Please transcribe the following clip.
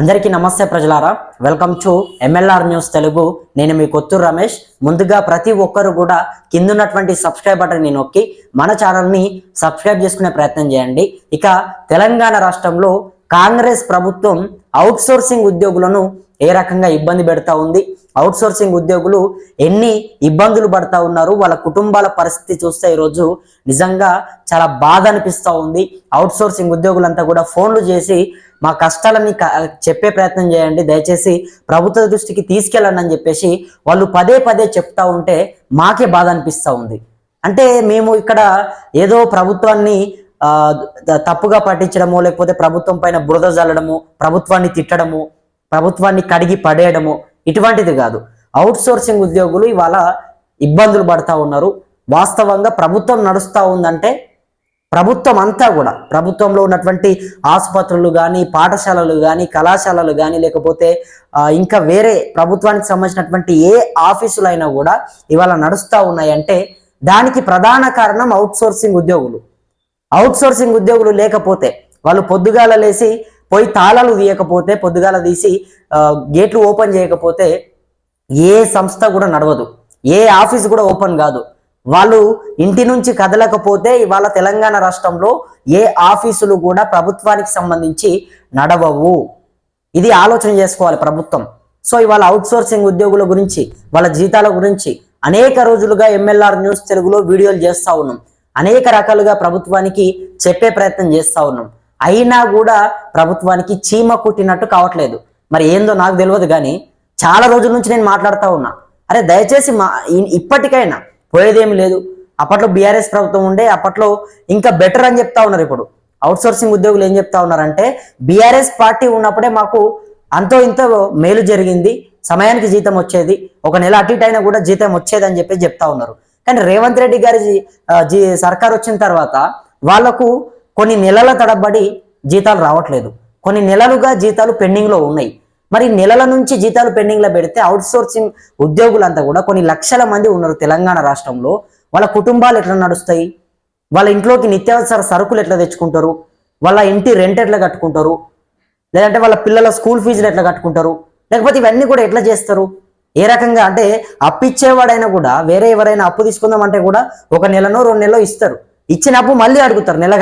అందరికీ నమస్తే ప్రజలారా. Welcome to MLR news Telugu. నేను మీ కొత్తూరు రమేష్. ముందుగా ప్రతి ఒక్కరు కూడా కిందున్నటువంటి సబ్స్క్రైబ్ బటన్ని నొక్కి మన ఛానల్ని సబ్స్క్రైబ్ చేసుకునే ప్రయత్నం చేయండి. ఇక తెలంగాణ రాష్ట్రంలో కాంగ్రెస్ ప్రభుత్వం అవుట్సోర్సింగ్ ఉద్యోగులను ఏ రకంగా ఇబ్బంది పెడతా ఉంది? అవుట్ సోర్సింగ్ ఉద్యోగులు ఎన్ని ఇబ్బందులు పడతా ఉన్నారు వాళ్ళ కుటుంబాల పరిస్థితి చూస్తే ఈరోజు నిజంగా చాలా బాధ అనిపిస్తూ ఉంది. అవుట్ సోర్సింగ్ ఉద్యోగులంతా కూడా ఫోన్లు చేసి మా కష్టాలని చెప్పే ప్రయత్నం చేయండి. దయచేసి ప్రభుత్వ దృష్టికి తీసుకెళ్ళండి అని చెప్పేసి వాళ్ళు పదే పదే చెప్తా ఉంటే మాకే బాధ అనిపిస్తూ ఉంది. అంటే మేము ఇక్కడ ఏదో ప్రభుత్వాన్ని తప్పుగా పట్టించడము లేకపోతే ప్రభుత్వం పైన బురద జల్లడము ప్రభుత్వాన్ని తిట్టడము ప్రభుత్వాన్ని కడిగి పడేయడము ఇటువంటిది కాదు. అవుట్ సోర్సింగ్ ఉద్యోగులు ఇవాళ ఇబ్బందులు పడతా ఉన్నారు. వాస్తవంగా ప్రభుత్వం నడుస్తూ ఉందంటే ప్రభుత్వం అంతా కూడా ప్రభుత్వంలో ఉన్నటువంటి ఆసుపత్రులు కానీ పాఠశాలలు కానీ కళాశాలలు కానీ లేకపోతే ఇంకా వేరే ప్రభుత్వానికి సంబంధించినటువంటి ఏ ఆఫీసులైనా కూడా ఇవాళ నడుస్తూ ఉన్నాయంటే దానికి ప్రధాన కారణం అవుట్ సోర్సింగ్ ఉద్యోగులు. అవుట్ సోర్సింగ్ ఉద్యోగులు లేకపోతే వాళ్ళు పొద్దుగాల లేసి పోయి తాళాలు తీయకపోతే పొద్దుగాల తీసి గేట్లు ఓపెన్ చేయకపోతే ఏ సంస్థ కూడా నడవదు. ఏ ఆఫీస్ కూడా ఓపెన్ కాదు. వాళ్ళు ఇంటి నుంచి కదలకపోతే ఇవాళ తెలంగాణ రాష్ట్రంలో ఏ ఆఫీసులు కూడా ప్రభుత్వానికి సంబంధించి నడవవు. ఇది ఆలోచన చేసుకోవాలి ప్రభుత్వం. సో ఇవాళ అవుట్సోర్సింగ్ ఉద్యోగుల గురించి వాళ్ళ జీతాల గురించి అనేక రోజులుగా ఎంఎల్ఆర్ న్యూస్ తెలుగులో వీడియోలు చేస్తా ఉన్నాం. అనేక రకాలుగా ప్రభుత్వానికి చెప్పే ప్రయత్నం చేస్తా ఉన్నాం. అయినా కూడా ప్రభుత్వానికి చీమ కుట్టినట్టు కావట్లేదు. మరి ఏందో నాకు తెలియదు కానీ చాలా రోజుల నుంచి నేను మాట్లాడుతూ ఉన్నా. అరే దయచేసి మా ఇప్పటికైనా పోయేదేమి లేదు. అప్పట్లో బీఆర్ఎస్ ప్రభుత్వం ఉండే అప్పట్లో ఇంకా బెటర్ అని చెప్తా ఉన్నారు ఇప్పుడు. అవుట్సోర్సింగ్ ఉద్యోగులు ఏం చెప్తా ఉన్నారంటే బీఆర్ఎస్ పార్టీ ఉన్నప్పుడే మాకు అంతో ఇంత మేలు జరిగింది సమయానికి జీతం వచ్చేది ఒక నెల అటు ఇటు అయినా కూడా జీతం వచ్చేది అని చెప్పి చెప్తా ఉన్నారు. కానీ రేవంత్ రెడ్డి గారి జీ- జీ సర్కార్ వచ్చిన తర్వాత వాళ్ళకు కొన్ని నెలల తడబడి జీతాలు రావట్లేదు. కొన్ని నెలలుగా జీతాలు పెండింగ్లో ఉన్నాయి. మరి నెలల నుంచి జీతాలు పెండింగ్లో పెడితే అవుట్ సోర్సింగ్ ఉద్యోగులంతా కూడా కొన్ని లక్షల మంది ఉన్నారు తెలంగాణ రాష్ట్రంలో. వాళ్ళ కుటుంబాలు ఎట్లా నడుస్తాయి? వాళ్ళ ఇంట్లోకి నిత్యావసర సరుకులు ఎట్లా తెచ్చుకుంటారు? వాళ్ళ ఇంటి రెంట్ ఎట్లా కట్టుకుంటారు? లేదంటే వాళ్ళ పిల్లల స్కూల్ ఫీజులు ఎట్లా కట్టుకుంటారు? లేకపోతే ఇవన్నీ కూడా ఎట్లా చేస్తారు? ఏ రకంగా అంటే అప్పు ఇచ్చేవాడైనా కూడా వేరే ఎవరైనా అప్పు తీసుకుందామంటే కూడా ఒక నెలనో రెండు నెలలో ఇస్తారు. ఇచ్చిన అప్పు మళ్ళీ అడుగుతారు నెల